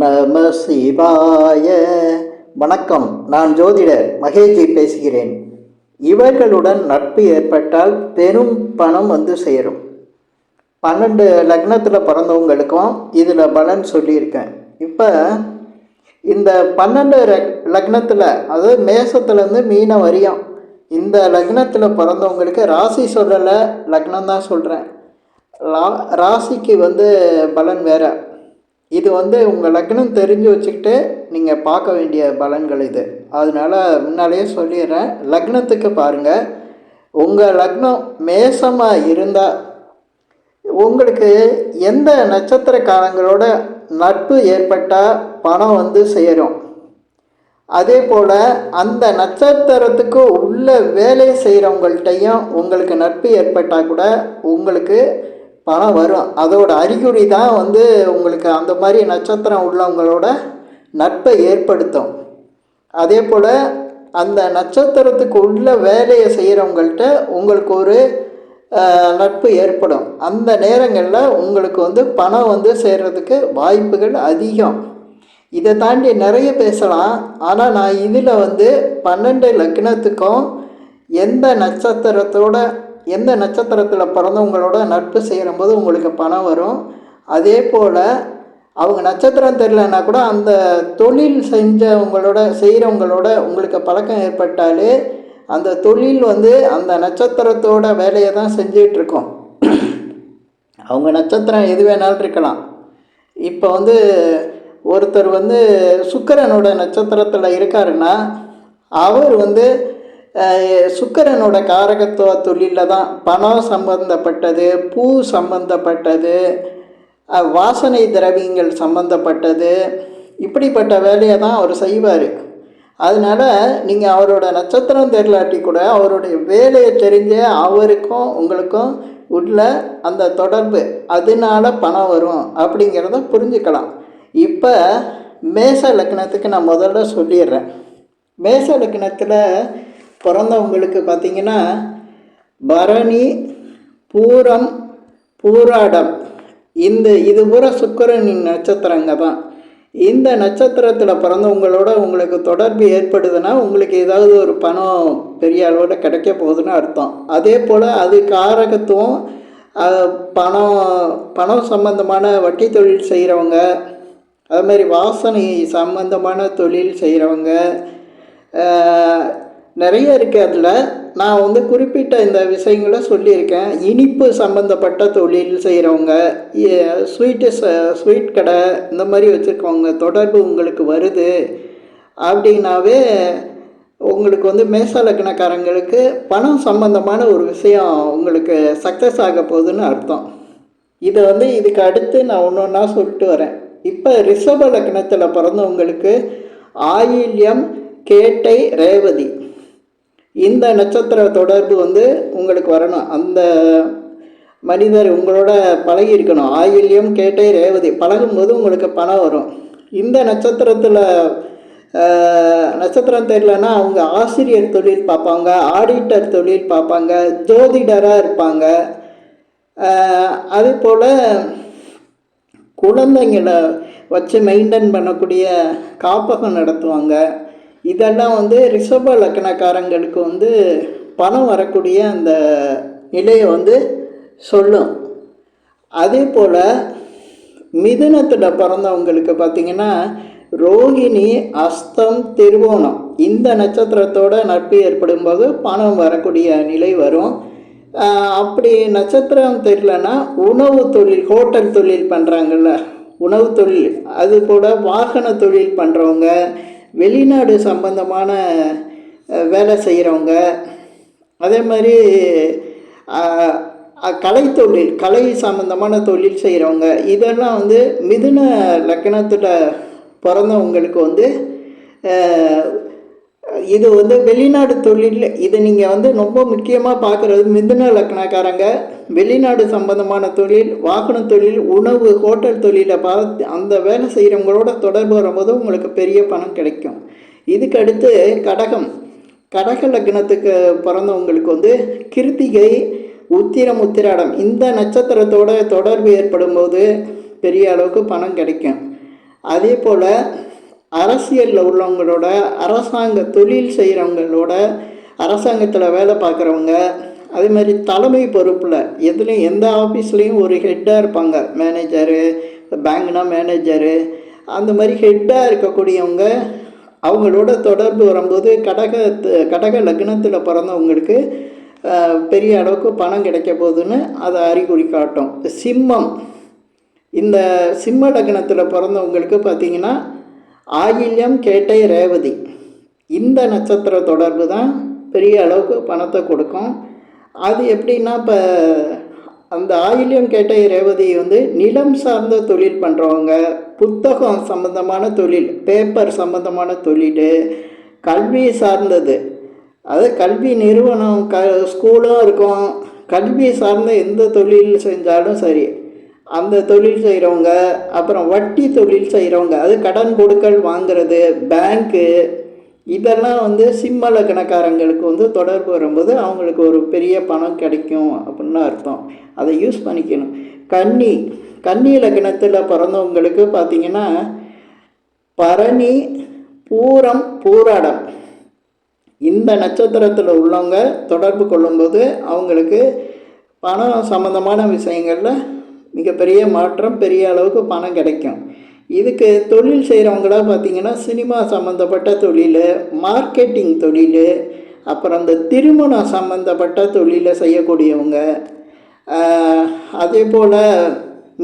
நம சிவாய வணக்கம் நான் ஜோதிடர் மகேஜி பேசுகிறேன். இவர்களுடன் நட்பு ஏற்பட்டால் பெரும் பணம் வந்து சேரும். பன்னெண்டு லக்னத்தில் பிறந்தவங்களுக்கும் இதில் பலன் சொல்லியிருக்கேன். இப்போ இந்த பன்னெண்டு லக்னத்தில் அதாவது மேசத்துலேருந்து மீன வரியம் இந்த லக்னத்தில் பிறந்தவங்களுக்கு ராசி சொல்லலை லக்னம் தான் சொல்கிறேன் ரா ராசிக்கு வந்து பலன் வேறு. இது வந்து உங்கள் லக்னம் தெரிஞ்சு வச்சுக்கிட்டு நீங்கள் பார்க்க வேண்டிய பலன்கள் இது. அதனால் முன்னாலேயே சொல்லிடுறேன். லக்னத்துக்கு பாருங்கள் உங்கள் லக்னம் மேசமாக இருந்தால் உங்களுக்கு எந்த நட்சத்திரக்காரங்களோட நட்பு ஏற்பட்டால் பணம் வந்து சேரும். அதே போல் அந்த நட்சத்திரத்துக்கு உள்ள வேலை செய்கிறவங்கள்ட்டையும் உங்களுக்கு நட்பு ஏற்பட்டால் கூட உங்களுக்கு பணம் வரும். அதோட அறிகுறி தான் வந்து உங்களுக்கு அந்த மாதிரி நட்சத்திரம் உள்ளவங்களோட நட்பை ஏற்படுத்தும். அதே போல் அந்த நட்சத்திரத்துக்கு உள்ள வேலையை செய்கிறவங்கள்ட்ட உங்களுக்கு ஒரு நட்பு ஏற்படும். அந்த நேரங்களில் உங்களுக்கு வந்து பணம் வந்து சேர்கிறதுக்கு வாய்ப்புகள் அதிகம். இதை தாண்டி நிறைய பேசலாம். ஆனால் நான் இதில் வந்து பன்னெண்டு லக்னத்துக்கும் எந்த நட்சத்திரத்தோட எந்த நட்சத்திரத்தில் பிறந்தவங்களோட நட்பு செய்கிறம்போது உங்களுக்கு பணம் வரும். அதே போல் அவங்க நட்சத்திரம் தெரிலனா கூட அந்த தொழில் செஞ்சவங்களோட செய்கிறவங்களோட உங்களுக்கு பழக்கம் ஏற்பட்டாலே அந்த தொழில் வந்து அந்த நட்சத்திரத்தோட வேலையை தான் செஞ்சிகிட்ருக்கோம் அவங்க நட்சத்திரம் எது வேணாலும் இருக்கலாம். இப்போ வந்து ஒருத்தர் வந்து சுக்கரனோட நட்சத்திரத்தில் இருக்காருன்னா அவர் வந்து சுக்கரனோட காரகத்துவ தொழிலில் தான் பணம் சம்பந்தப்பட்டது பூ சம்பந்தப்பட்டது வாசனை திரவியங்கள் சம்பந்தப்பட்டது. இப்படிப்பட்ட வேலையை தான் அவர் செய்வார். அதனால் நீங்கள் அவரோட நட்சத்திரம் தெரிலாட்டி கூட அவருடைய வேலையை தெரிஞ்ச அவருக்கும் உங்களுக்கும் உள்ள அந்த தொடர்பு அதனால பணம் வரும் அப்படிங்கிறத புரிஞ்சுக்கலாம். இப்போ மேச லக்னத்துக்கு நான் முதல்ல சொல்லிடுறேன். மேச லக்னத்தில் பிறந்தவங்களுக்கு பார்த்திங்கன்னா பரணி பூரம் பூராடம். இந்த இது பூரா சுக்கரனின் நட்சத்திரங்க தான். இந்த நட்சத்திரத்தில் பிறந்தவங்களோட உங்களுக்கு தொடர்பு ஏற்படுதுன்னா உங்களுக்கு ஏதாவது ஒரு பணம் பெரிய அளவில் கிடைக்க போகுதுன்னு அர்த்தம். அதே போல் அது காரகத்துவம் பணம் பணம் சம்பந்தமான வட்டி தொழில் செய்கிறவங்க அதுமாதிரி வாசனை சம்பந்தமான தொழில் செய்கிறவங்க நிறைய இருக்குது அதில். நான் வந்து குறிப்பிட்ட இந்த விஷயங்களை சொல்லியிருக்கேன். இனிப்பு சம்மந்தப்பட்ட தொழில் செய்கிறவங்க ஸ்வீட்டு ஸ்வீட் கடை இந்த மாதிரி வச்சுருக்கவங்க தொடர்பு உங்களுக்கு வருது அப்படின்னாவே உங்களுக்கு வந்து மேசலக்கணக்காரங்களுக்கு பணம் சம்பந்தமான ஒரு விஷயம் உங்களுக்கு சக்ஸஸ் ஆக போகுதுன்னு அர்த்தம். இதை வந்து இதுக்கு அடுத்து நான் ஒன்று ஒன்றா சொல்லிட்டு வரேன். இப்போ ரிஷப லக்னத்தில் பிறந்தவங்களுக்கு ஆயில்யம் கேட்டை ரேவதி. இந்த நட்சத்திர தொடர்பு வந்து உங்களுக்கு வரணும். அந்த மனிதர் உங்களோட பழகி இருக்கணும் ஆயில்யம் கேட்டை ரேவதி பழகும்போது உங்களுக்கு பணம் வரும். இந்த நட்சத்திரத்தில் நட்சத்திரம் தெரியலன்னா அவங்க ஆசிரியர் தொழில் பார்ப்பாங்க ஆடிட்டர் தொழில் பார்ப்பாங்க ஜோதிடராக இருப்பாங்க. அதுபோல் குழந்தைங்களை வச்சு மெயின்டைன் பண்ணக்கூடிய காப்பகம் நடத்துவாங்க. இதெல்லாம் வந்து ரிஷப லக்கணக்காரங்களுக்கு வந்து பணம் வரக்கூடிய அந்த நிலையை வந்து சொல்லும். அதே போல் மிதுனத்தில் பிறந்தவங்களுக்கு பார்த்திங்கன்னா ரோகிணி அஸ்தம் திருவோணம் இந்த நட்சத்திரத்தோட நட்பு ஏற்படும் போது பணம் வரக்கூடிய நிலை வரும். அப்படி நட்சத்திரம் தெரியலன்னா உணவு தொழில் ஹோட்டல் தொழில் பண்ணுறாங்கல்ல உணவு தொழில் அது கூட வாகன தொழில் பண்ணுறவங்க வெளிநாடு சம்பந்தமான வேலை செய்கிறவங்க அதே மாதிரி கலைத்தொழில் கலை சம்பந்தமான தொழில் செய்கிறவங்க இதெல்லாம் வந்து மிதுன லக்கணத்தில் பிறந்தவங்களுக்கு வந்து இது வந்து வெளிநாடு தொழில் இது நீங்கள் வந்து ரொம்ப முக்கியமாக பார்க்குறது மிதுன லக்னக்காரங்க. வெளிநாடு சம்பந்தமான தொழில் வாகன தொழில் உணவு ஹோட்டல் தொழிலை பார்த்து அந்த வேலை செய்கிறவங்களோட தொடர்பு வரும்போது உங்களுக்கு பெரிய பணம் கிடைக்கும். இதுக்கு அடுத்து கடகம். கடக லக்னத்துக்கு பிறந்தவங்களுக்கு வந்து கிருத்திகை உத்திரம் உத்திராடம் இந்த நட்சத்திரத்தோட தொடர்பு ஏற்படும் போது பெரிய அளவுக்கு பணம் கிடைக்கும். அதே போல் அரசியலில் உள்ளவங்களோட அரசாங்க தொழில் செய்கிறவங்களோட அரசாங்கத்தில் வேலை பார்க்குறவங்க அதே மாதிரி தலைமை பொறுப்பில் எதுலேயும் எந்த ஆஃபீஸ்லேயும் ஒரு ஹெட்டாக இருப்பாங்க. மேனேஜரு பேங்க்னா மேனேஜரு அந்த மாதிரி ஹெட்டாக இருக்கக்கூடியவங்க அவங்களோட தொடர்பு வரும்போது கடக கடக லக்னத்தில் பிறந்தவங்களுக்கு பெரிய அளவுக்கு பணம் கிடைக்க போகுதுன்னு அதை அறிகுறி காட்டும். சிம்மம். இந்த சிம்ம லக்னத்தில் பிறந்தவங்களுக்கு பார்த்தீங்கன்னா ஆயில்யம் கேட்டை ரேவதி. இந்த நட்சத்திர தொடர்பு தான் பெரிய அளவுக்கு பணத்தை கொடுக்கும். அது எப்படின்னா இப்போ அந்த ஆயில்யம் கேட்டை ரேவதி வந்து நிலம் சார்ந்த தொழில் பண்ணுறவங்க புத்தகம் சம்மந்தமான தொழில் பேப்பர் சம்மந்தமான தொழில் கல்வி சார்ந்தது. அது கல்வி நிறுவனம் க ஸ்கூலும் இருக்கும். கல்வி சார்ந்த எந்த தொழில் செஞ்சாலும் சரி. அந்த தொழில் செய்கிறவங்க அப்புறம் வட்டி தொழில் செய்கிறவங்க அது கடன் கொடுக்கல் வாங்குறது பேங்க்கு இதெல்லாம் வந்து சிம்மல கணக்காரங்களுக்கு வந்து தொடர்பு வரும்போது அவங்களுக்கு ஒரு பெரிய பணம் கிடைக்கும் அப்படின்னு அர்த்தம். அதை யூஸ் பண்ணிக்கணும். கன்னி கன்னி லக்னத்தில் பிறந்தவங்களுக்கு பார்த்தீங்கன்னா பரணி பூரம் பூராடம். இந்த நட்சத்திரத்தில் உள்ளவங்க தொடர்பு கொள்ளும்போது அவங்களுக்கு பணம் சம்மந்தமான விஷயங்களில் மிகப்பெரிய மாற்றம் பெரிய அளவுக்கு பணம் கிடைக்கும். இதுக்கு தொழில் செய்கிறவங்களாம் பார்த்தீங்கன்னா சினிமா சம்மந்தப்பட்ட தொழில் மார்க்கெட்டிங் தொழில் அப்புறம் இந்த திருமணம் சம்மந்தப்பட்ட தொழிலை செய்யக்கூடியவங்க அதே போல்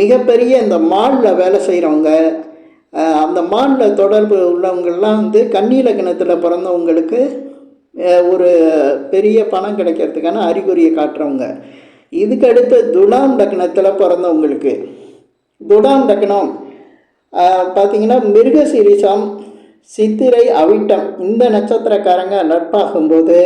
மிகப்பெரிய இந்த மாலில் வேலை செய்கிறவங்க அந்த மாலில் தொடர்பு உள்ளவங்கள்லாம் வந்து கன்னி பிறந்தவங்களுக்கு ஒரு பெரிய பணம் கிடைக்கிறதுக்கான அறிகுறியை காட்டுறவங்க. இதுக்கு அடுத்து துலாம் லக்னத்தில் பிறந்தவங்களுக்கு. துலாம் லக்னம் பார்த்திங்கன்னா பார்த்தீங்கன்னா மிருகசீரிசம் சித்திரை அவிட்டம். இந்த நட்சத்திரக்காரங்க நட்பாகும்போது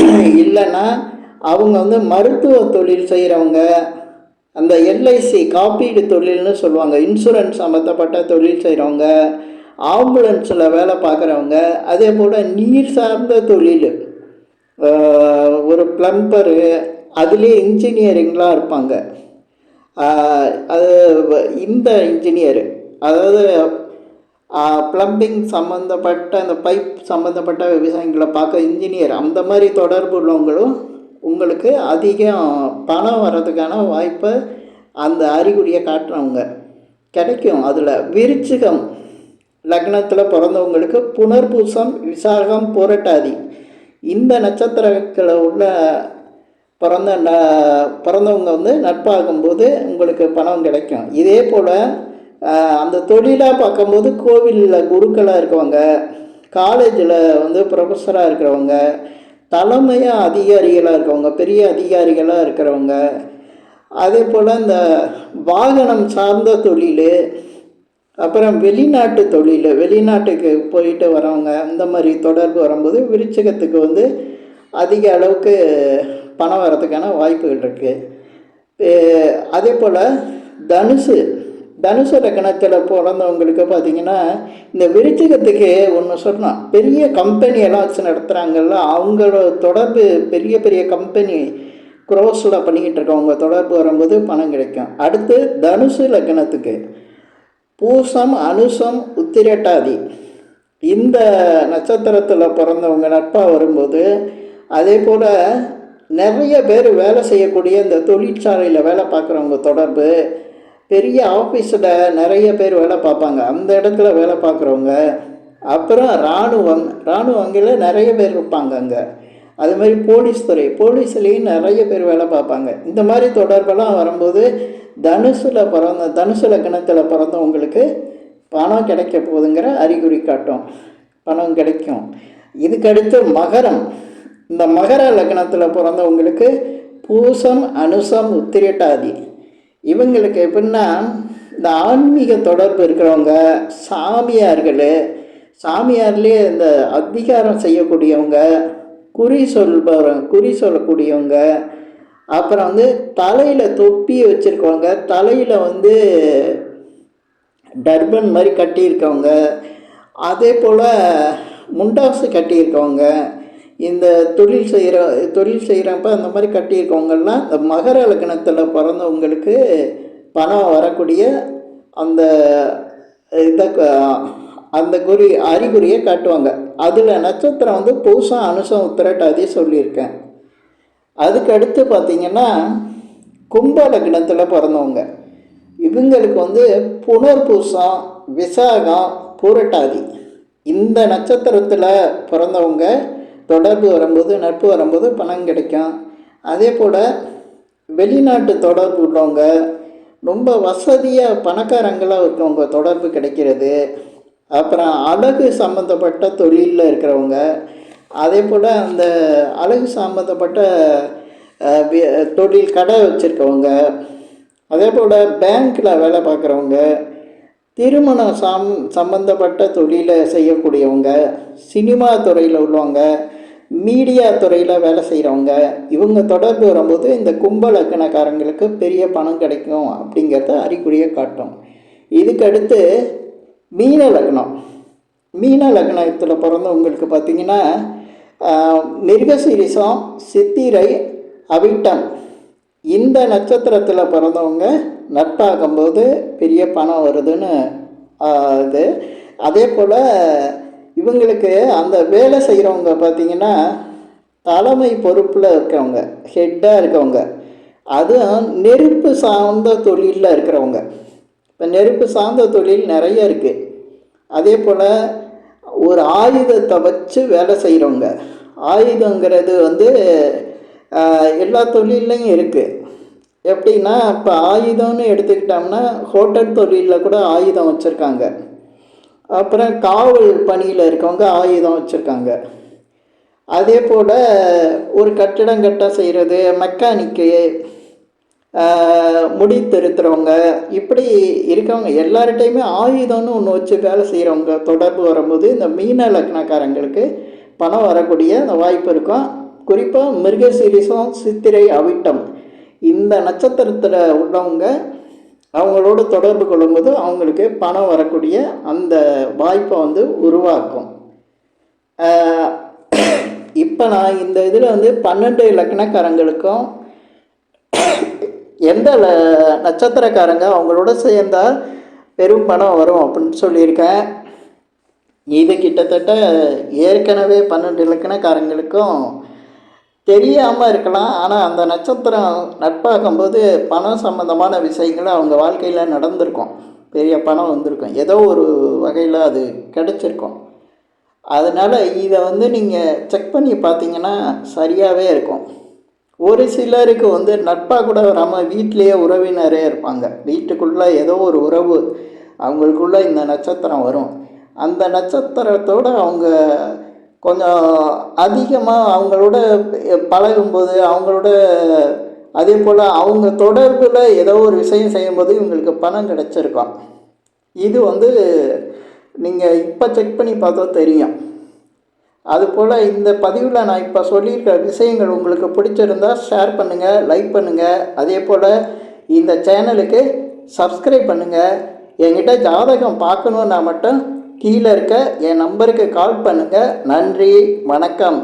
இல்லைன்னா அவங்க வந்து மருத்துவ தொழில் செய்கிறவங்க அந்த எல்ஐசி காப்பீடு தொழில்னு சொல்லுவாங்க. இன்சூரன்ஸ் சம்மந்தப்பட்ட தொழில் செய்கிறவங்க ஆம்புலன்ஸில் வேலை பார்க்குறவங்க அதே போல் நீர் சார்ந்த தொழில். ஒரு ப்ளம்பரு அதுலேயே இன்ஜினியரிங்லாம் இருப்பாங்க. அது இந்த இன்ஜினியர் அதாவது ப்ளம்பிங் சம்மந்தப்பட்ட அந்த பைப் சம்மந்தப்பட்ட விவசாயிகளை பார்க்க இன்ஜினியர் அந்த மாதிரி தொடர்பு உள்ளவங்களும் உங்களுக்கு அதிகம் பணம் வர்றதுக்கான வாய்ப்பை அந்த அறிகுறியை காட்டுறவங்க கிடைக்கும். அதில் விருச்சிகம் லக்னத்தில் பிறந்தவங்களுக்கு புனர்பூசம் விசாகம் புரட்டாதி. இந்த நட்சத்திரத்தில் உள்ள பிறந்த ந பிறந்தவங்க வந்து நட்பாகும்போது உங்களுக்கு பணம் கிடைக்கும். இதே போல் அந்த தொழிலாக பார்க்கும்போது கோவிலில் குருக்களாக இருக்கவங்க காலேஜில் வந்து ப்ரொஃபஸராக இருக்கிறவங்க தலைமையாக அதிகாரிகளாக இருக்கவங்க பெரிய அதிகாரிகளாக இருக்கிறவங்க அதே போல் இந்த வாகனம் சார்ந்த தொழில் அப்புறம் வெளிநாட்டு தொழில் வெளிநாட்டுக்கு போயிட்டு வரவங்க அந்த மாதிரி தொடர்பு வரும்போது விருச்சகத்துக்கு வந்து அதிக அளவுக்கு பணம் வரதுக்கான வாய்ப்புகள் இருக்குது அதே போல் தனுசு தனுசு லக்கணத்தில் பிறந்தவங்களுக்கு பார்த்தீங்கன்னா இந்த விருச்சிகத்துக்கு ஒன்று சொன்னால் பெரிய கம்பெனியெல்லாம் வச்சு நடத்துகிறாங்கல்ல அவங்களோட தொடர்பு பெரிய பெரிய கம்பெனி க்ரோஸில் பண்ணிக்கிட்டு இருக்கவங்க தொடர்பு வரும்போது பணம் கிடைக்கும். அடுத்து தனுசு லக்கணத்துக்கு பூசம் அனுசம் உத்திரட்டாதி. இந்த நட்சத்திரத்தில் பிறந்தவங்க நட்பாக வரும்போது அதே போல் நிறைய பேர் வேலை செய்யக்கூடிய இந்த தொழிற்சாலையில் வேலை பார்க்குறவங்க தொடர்பு பெரிய ஆஃபீஸில் நிறைய பேர் வேலை பார்ப்பாங்க. அந்த இடத்துல வேலை பார்க்குறவங்க அப்புறம் இராணுவம் இராணுவங்களில் நிறைய பேர் இருப்பாங்க அங்கே. அது மாதிரி போலீஸ் துறை போலீஸ்லேயும் நிறைய பேர் வேலை பார்ப்பாங்க. இந்த மாதிரி தொடர்பெல்லாம் வரும்போது தனுசில் பிறந்த தனுசு லக்னத்தில் பிறந்தவங்களுக்கு பணம் கிடைக்க போகுதுங்கிற அறிகுறி காட்டும். பணம் கிடைக்கும். இதுக்கடுத்து மகரம். இந்த மகர லக்னத்தில் பிறந்தவங்களுக்கு பூசம் அனுசம் உத்திரட்டாதி. இவங்களுக்கு எப்படின்னா இந்த ஆன்மீக தொடர்பு இருக்கிறவங்க சாமியார்கள் சாமியார்லேயே இந்த அதிகாரம் செய்யக்கூடியவங்க குறி சொல்பவர் குறி சொல்லக்கூடியவங்க அப்புறம் வந்து தலையில் தொப்பி வச்சுருக்கவங்க தலையில் வந்து டர்பன் மாதிரி கட்டியிருக்கவங்க அதே போல் முண்டாசு கட்டியிருக்கவங்க இந்த தொழில் செய்கிற தொழில் செய்கிறப்ப அந்த மாதிரி கட்டியிருக்கவங்கெல்லாம் இந்த மகர லக்னத்தில் பிறந்தவங்களுக்கு பணம் வரக்கூடிய அந்த இதை அந்த குறி அறிகுறியை காட்டுவாங்க. அதில் நட்சத்திரம் வந்து பூசம் அனுசம் உத்திரட்டாதி சொல்லியிருக்கேன். அதுக்கடுத்து பார்த்திங்கன்னா பார்த்தீங்கன்னா கும்ப லக்னத்தில் பிறந்தவங்க. இவங்களுக்கு வந்து புனர்பூசம் விசாகம் பூரட்டாதி. இந்த நட்சத்திரத்தில் பிறந்தவங்க தொடர்பு வரும்போது நட்பு வரும்போது பணம் கிடைக்கும். அதே போல் வெளிநாட்டு தொடர்பு உள்ளவங்க ரொம்ப வசதியாக பணக்காரங்களாக இருக்கவங்க தொடர்பு கிடைக்கிறது. அப்புறம் அழகு சம்மந்தப்பட்ட தொழிலில் இருக்கிறவங்க அதே போல் அந்த அழகு சம்மந்தப்பட்ட தொழில் கடை வச்சுருக்கவங்க அதே போல் பேங்க்கில் வேலை பார்க்குறவங்க திருமணம் சம் சம்மந்தப்பட்ட தொழிலை செய்யக்கூடியவங்க சினிமா துறையில் உள்ளவங்க மீடியா துறையில் வேலை செய்கிறவங்க இவங்க தொடர்பு வரும்போது இந்த கும்ப லக்கணக்காரங்களுக்கு பெரிய பணம் கிடைக்கும் அப்படிங்கிறத அறிகுறியை காட்டும். இதுக்கடுத்து மீன லக்னம். மீன லக்னத்தில் பிறந்தவங்களுக்கு பார்த்திங்கன்னா மிருகசிரிசம் சித்திரை அவிட்டம் இந்த நட்சத்திரத்தில் பிறந்தவங்க நட்பாகும்போது பெரிய பணம் வருதுன்னு இது. அதே போல் இவங்களுக்கு அந்த வேலை செய்கிறவங்க பார்த்தீங்கன்னா தலைமை பொறுப்பில் இருக்கவங்க ஹெட்டாக இருக்கவங்க. அதுவும் நெருப்பு சார்ந்த தொழிலில் இருக்கிறவங்க. இப்போ நெருப்பு சார்ந்த தொழில் நிறைய இருக்குது அதே போல் ஒரு ஆயுதத்தை வச்சு வேலை செய்கிறவங்க ஆயுதங்கிறது வந்து எல்லா தொழில்லையும் இருக்குது எப்படின்னா இப்போ ஆயுதம்னு எடுத்துக்கிட்டோம்னா ஹோட்டல் தொழிலில் கூட ஆயுதம் வச்சுருக்காங்க. அப்புறம் காவல் பணியில் இருக்கவங்க ஆயுதம் வச்சுருக்காங்க. அதே போல் ஒரு கட்டிடம் கட்ட செய்கிறது மெக்கானிக்கு முடி திருத்துறவங்க இப்படி இருக்கவங்க எல்லார்ட்டையுமே ஆயுதம்னு ஒன்று வச்சு வேலை செய்கிறவங்க தொடர்பு வரும்போது இந்த மீன லக்னக்காரங்களுக்கு பணம் வரக்கூடிய அந்த வாய்ப்பு இருக்கும். குறிப்பாக மிருகசீரிசம் சித்திரை அவிட்டம். இந்த நட்சத்திரத்தில் உள்ளவங்க அவங்களோட தொடர்பு கொள்ளும்போது அவங்களுக்கு பணம் வரக்கூடிய அந்த வாய்ப்பை வந்து உருவாக்கும். இப்போ நான் இந்த இதில் வந்து பன்னெண்டு இலக்கணக்காரங்களுக்கும் எந்த ல- நட்சத்திரக்காரங்க அவங்களோட சேர்ந்தால் பெரும் பணம் வரும் அப்படின்னு சொல்லியிருக்கேன். இது கிட்டத்தட்ட ஏற்கனவே பன்னெண்டு இலக்கணக்காரங்களுக்கும் தெரியாமல் இருக்கலாம். ஆனால் அந்த நட்சத்திரம் நட்பாகும்போது பணம் சம்மந்தமான விஷயங்கள் அவங்க வாழ்க்கையில் நடந்திருக்கும். பெரிய பணம் வந்திருக்கும். ஏதோ ஒரு வகையில் அது கிடச்சிருக்கும். அதனால் இதை வந்து நீங்கள் செக் பண்ணி பார்த்தீங்கன்னா சரியாகவே இருக்கும். ஒரு சிலருக்கு வந்து நட்பாக கூட வராமல் வீட்டிலேயே உறவினரே இருப்பாங்க. வீட்டுக்குள்ளே ஏதோ ஒரு உறவு அவங்களுக்குள்ளே இந்த நட்சத்திரம் வரும். அந்த நட்சத்திரத்தோட அவங்க கொஞ்சம் அதிகமாக அவங்களோட பழகும்போது அவங்களோட அதே போல் அவங்க தொடர்பில் ஏதோ ஒரு விஷயம் செய்யும்போது இவங்களுக்கு பணம் கிடச்சிருக்கும். இது வந்து நீங்கள் இப்போ செக் பண்ணி பார்த்தா தெரியும். அதுபோல் இந்த பதிவில் நான் இப்போ சொல்லியிருக்கிற விஷயங்கள் உங்களுக்கு பிடிச்சிருந்தா ஷேர் பண்ணுங்கள் லைக் பண்ணுங்கள் அதே போல் இந்த சேனலுக்கு சப்ஸ்கிரைப் பண்ணுங்கள் என்கிட்ட ஜாதகம் பார்க்கணுன்னா மட்டும் கீழே இருக்க என் நம்பருக்கு கால் பண்ணுங்கள் நன்றி வணக்கம்.